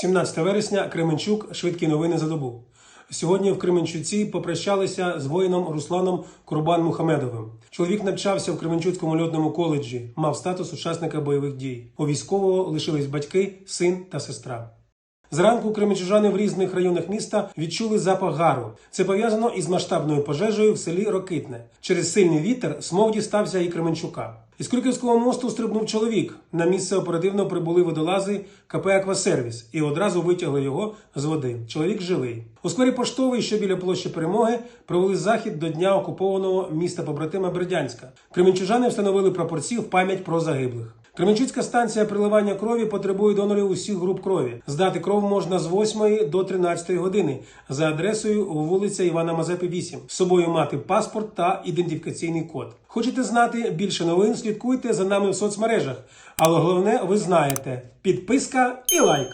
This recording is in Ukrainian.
17 вересня Кременчук. Швидкі новини за добу. Сьогодні в Кременчуці попрощалися з воїном Русланом Курбан Мухамедовим. Чоловік навчався в Кременчуцькому льотному коледжі, мав статус учасника бойових дій. У військового лишились батьки, син та сестра. Зранку кременчужани в різних районах міста відчули запах гару. Це пов'язано із масштабною пожежею в селі Рокитне. Через сильний вітер смог дістався і Кременчука. Із Крюківського мосту стрибнув чоловік. На місце оперативно прибули водолази КП «Аквасервіс» і одразу витягли його з води. Чоловік живий. У скорі поштовий, що біля площі перемоги, провели захід до дня окупованого міста побратима Бердянська. Кременчужани встановили прапорці в пам'ять про загиблих. Кременчуцька станція приливання крові потребує донорів усіх груп крові. Здати кров можна з 8 до 13 години за адресою вулиця Івана Мазепи, 8. З собою мати паспорт та ідентифікаційний код. Хочете знати більше новин? Слідкуйте за нами в соцмережах. Але головне, ви знаєте: підписка і лайк.